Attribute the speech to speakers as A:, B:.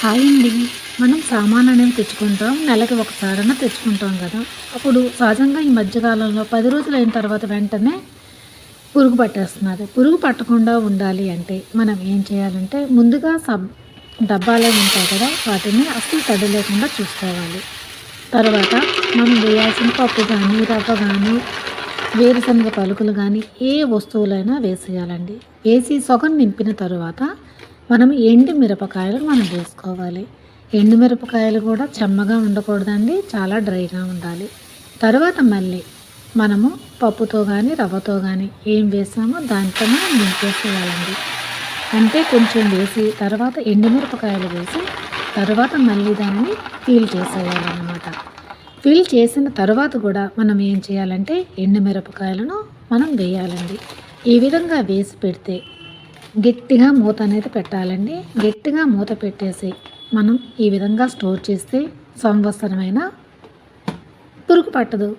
A: Hi అండి. మనం సామాన్ అనేది తెచ్చుకుంటాం నెలకి ఒకసారైనా తెచ్చుకుంటాం కదా. అప్పుడు సహజంగా ఈ మధ్యకాలంలో పది రోజులు అయిన తర్వాత వెంటనే పురుగు పట్టేస్తున్నారు. పురుగు పట్టకుండా ఉండాలి అంటే మనం ఏం చేయాలంటే ముందుగా సబ్ డబ్బాలే ఉంటాయి కదా వాటిని అస్సలు తడి లేకుండా చూసుకోవాలి. తర్వాత మనం వేయాల్సిన పప్పు కానీ రవ్వ కానీ వేరుశనగ పలుకులు కానీ ఏ వస్తువులైనా వేసేయాలండి. వేసి సొగం నింపిన తర్వాత మనం ఎండు మిరపకాయలు మనం వేసుకోవాలి. ఎండు మిరపకాయలు కూడా చెమ్మగా ఉండకూడదండి చాలా డ్రైగా ఉండాలి. తర్వాత మళ్ళీ మనము పప్పుతో కానీ రవ్వతో కానీ ఏం వేసామో దాంతో మనం నింపేసేయాలండి అంటే కొంచెం వేసి తర్వాత ఎండుమిరపకాయలు వేసి తర్వాత మళ్ళీ దాన్ని ఫీల్ చేసేయాలన్నమాట. ఫీల్ చేసిన తర్వాత కూడా మనం ఏం చేయాలంటే ఎండుమిరపకాయలను మనం వేయాలండి. ఈ విధంగా వేసి పెడితే గట్టిగా మూత అనేది పెట్టాలండి. గట్టిగా మూత పెట్టేసి మనం ఈ విధంగా స్టోర్ చేస్తే సంవత్సరమైన పురుగు పట్టదు.